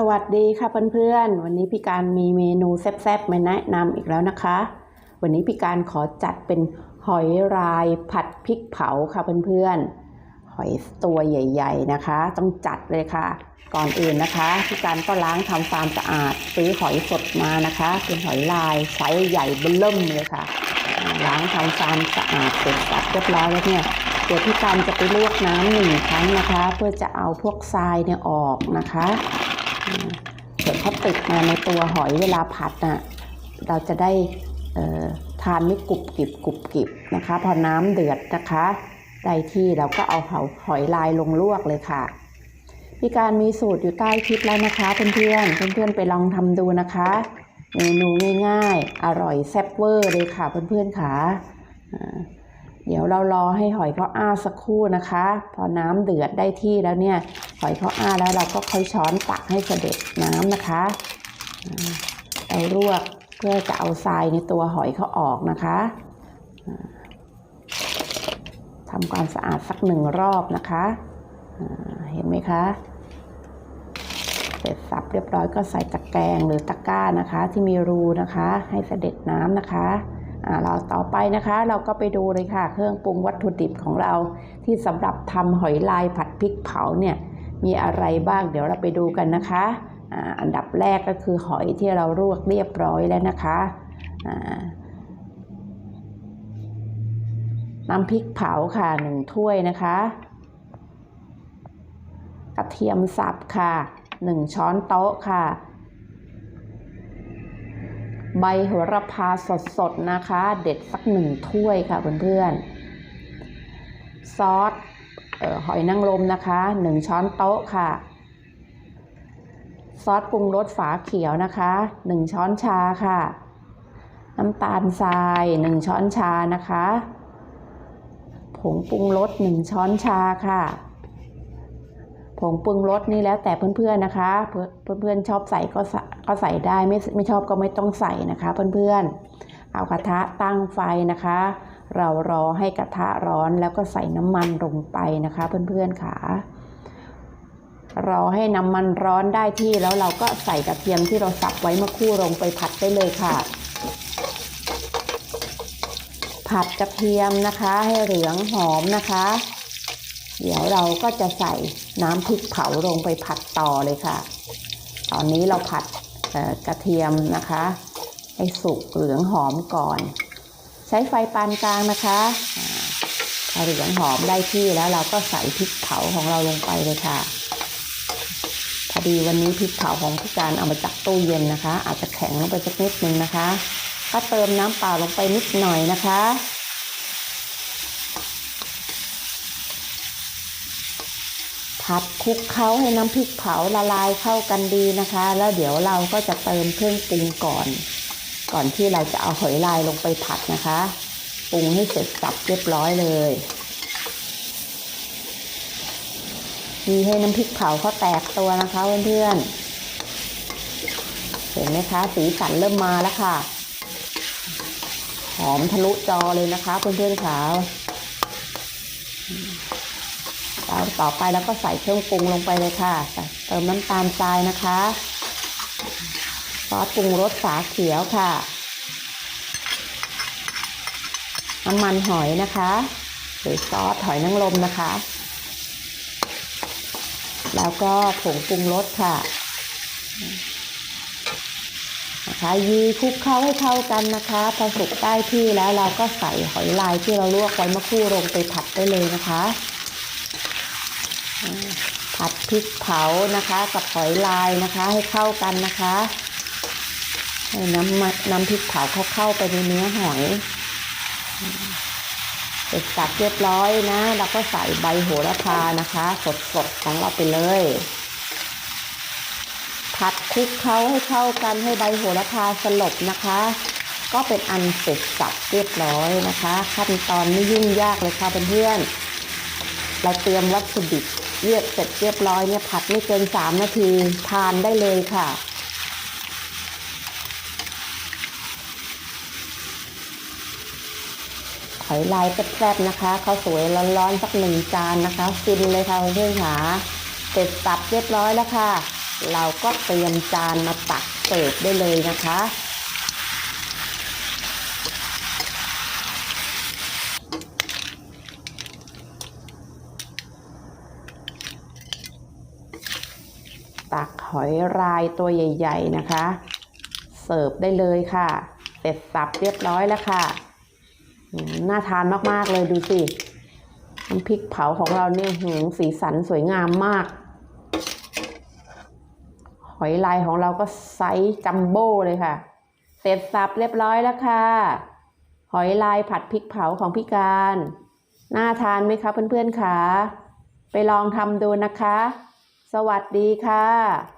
สวัสดีค่ะเพื่อนๆ วันนี้พี่การมีเมนูแซ่บๆ มาแนะนำอีกแล้วนะคะ วันนี้พี่การขอจัดเป็นหอยรายผัดพริกเผาค่ะเพื่อนๆ หอยตัวใหญ่ ๆนะคะ ต้องจัดเลยค่ะ ก่อนอื่นนะคะพี่การก็ล้างทำความสะอาดซื้อหอยสดมานะคะ เป็นหอยลายไซส์ใหญ่เบิ่มเลยค่ะ ล้างทำความสะอาดเสร็จสับเรียบร้อยแล้วเนี่ยเดี๋ยวพี่การจะไปลวกน้ำหนึ่งครั้งนะคะ เพื่อจะเอาพวกทรายเนี่ยออกนะคะ เดี๋ยวเขาติดมาในตัวหอยเวลาผัดน่ะเราจะได้ทานไม่กรุบกริบกรุบกริบนะคะ พอน้ำเดือดนะคะได้ที่เราก็เอาหอยหอยลายลงลวกเลยค่ะพี่การมีสูตรอยู่ใต้คลิปแล้วนะคะเพื่อนๆเพื่อนๆไปลองทำดูนะคะเมนูง่ายๆ อร่อยแซ่บเวอร์เลยค่ะเพื่อนๆค่ะอ่า เดี๋ยวเรารอให้หอยเขาอ้าสักครู่นะคะ พอน้ำเดือดได้ที่แล้วเนี่ย หอยเขาอ้าแล้วเราก็ค่อยช้อนตักให้เสด็จน้ำนะคะเอาลวกเพื่อจะเอาทรายในตัวหอยเขาออกนะคะอ่าทำความสะอาดสักหนึ่งรอบนะคะ เห็นไหมคะ เสร็จสับเรียบร้อยก็ใส่ตะแกรงหรือตะกร้านะคะ ที่มีรูนะคะ ให้เสด็จน้ำนะคะ เราต่อไปนะคะ เราก็ไปดูเลยค่ะ เครื่องปรุงวัตถุดิบของเรา ที่สำหรับทำหอยลายผัดพริกเผาเนี่ยมีอะไรบ้างเดี๋ยวเราไปดูกันนะคะอันดับแรกก็คือหอยที่เราลวกเรียบร้อยแล้วนะคะน้ำพริกเผาค่ะหนึ่งถ้วยนะคะ กระเทียมสับค่ะหนึ่งช้อนโต๊ะค่ะ ใบโหระพาสดๆนะคะ เด็ดสักหนึ่งถ้วยค่ะเพื่อนๆ ซอสออหอยนางรมนะคะหนึ่งช้อนโต๊ะค่ะ ซอสปรุงรสฝาเขียวนะคะหนึ่งช้อนชาค่ะ น้ำตาลทรายหนึ่งช้อนชานะคะ ผงปรุงรสหนึ่งช้อนชาค่ะ ผงปรุงรสนี่แล้วแต่เพื่อนๆนะคะ เพื่อนๆชอบใส่ก็ใส่ก็ใส่ได้ไม่ไม่ชอบก็ไม่ต้องใส่นะคะ เพื่อนๆ เอากระทะตั้งไฟนะคะ เรารอให้กระทะร้อนแล้วก็ใส่น้ำมันลงไปนะคะ เพื่อนๆค่ะรอให้น้ำมันร้อนได้ที่แล้วเราก็ใส่กระเทียมที่เราสับไว้เมื่อคู่ลงไปผัดได้เลยค่ะ ผัดกระเทียมนะคะให้เหลืองหอมนะคะ เดี๋ยวเราก็จะใส่น้ำพริกเผาลงไปผัดต่อเลยค่ะ ตอนนี้เราผัดกระเทียมนะคะให้สุกเหลืองหอมก่อน ใช้ไฟปานกลางนะคะอ่าพอเหลืองหอมได้ที่แล้วเราก็ใส่พริกเผาของเราลงไปเลยค่ะพอดีวันนี้พริกเผาของพี่การเอามาจากตู้เย็นนะคะ อาจจะแข็งลงไปสักนิดนึงนะคะ ก็เติมน้ำเปล่าลงไปนิดหน่อยนะคะ ผัดคลุกเคล้าให้น้ำพริกเผาละลายเข้ากันดีนะคะ แล้วเดี๋ยวเราก็จะเติมเครื่องปรุงก่อน ก่อนที่เราจะเอาหอยลายลงไปผัดนะคะปรุงให้เสร็จสับเรียบร้อยเลยมีให้น้ำพริกเผาเขาแตกตัวนะคะเพื่อนๆเห็นไหมคะสีสันเริ่มมาแล้วค่ะ หอมทะลุจอเลยนะคะเพื่อนๆค่ะ แล้วต่อไปแล้วก็ใส่เครื่องปรุงลงไปเลยค่ะ เติมน้ำตาลทรายนะคะซอสปรุงรสฝาเขียวค่ะ น้ำมันหอยนะคะ หรือซอสหอยนางรมนะคะ แล้วก็ผงปรุงรสค่ะนะคะยีคลุกเข้าให้เข้ากันนะคะพอสุกได้ที่แล้วเราก็ใส่หอยลายที่เราลวกไว้เมื่อครู่ลงไปผัดได้เลยนะคะ ผัดพริกเผานะคะกับหอยลายนะคะให้เข้ากันนะคะให้น้ำน้ำพริกเผาเข้าเข้าไปในเนื้อหอยเสร็จสับเรียบร้อยนะเราก็ใส่ใบโหระพานะคะ สดๆของเราไปเลย ผัดคลุกเคล้าให้เข้ากันให้ใบโหระพาสลบนะคะ ก็เป็นอันเสร็จสับเรียบร้อยนะคะ ขั้นตอนไม่ยุ่งยากเลยค่ะเพื่อนๆเราเตรียมวัตถุดิบ เรียบเสร็จเรียบร้อยเนี่ยผัดไม่เกินสามนาทีทานได้เลยค่ะ หอยลายแซ่บๆนะคะข้าวสวยร้อนๆสักหนึ่งจานนะคะฟินเลยค่ะเพื่อนๆค่ะเสร็จสับเรียบร้อยแล้วค่ะ เราก็เตรียมจานมาตักเสิร์ฟได้เลยนะคะ ตักหอยรายตัวใหญ่ ๆนะคะ เสิร์ฟได้เลยค่ะ เสร็จสับเรียบร้อยแล้วค่ะ น่าทานมากๆเลยดูสิน้ำพริกเผาของเราเนี่ยหืมสีสันสวยงามมาก หอยลายของเราก็ไซส์จัมโบ้เลยค่ะ เสร็จสับเรียบร้อยแล้วค่ะ หอยลายผัดพริกเผาของพี่การ น่าทานไหมคะเพื่อนๆคะไปลองทำดูนะคะ สวัสดีค่ะ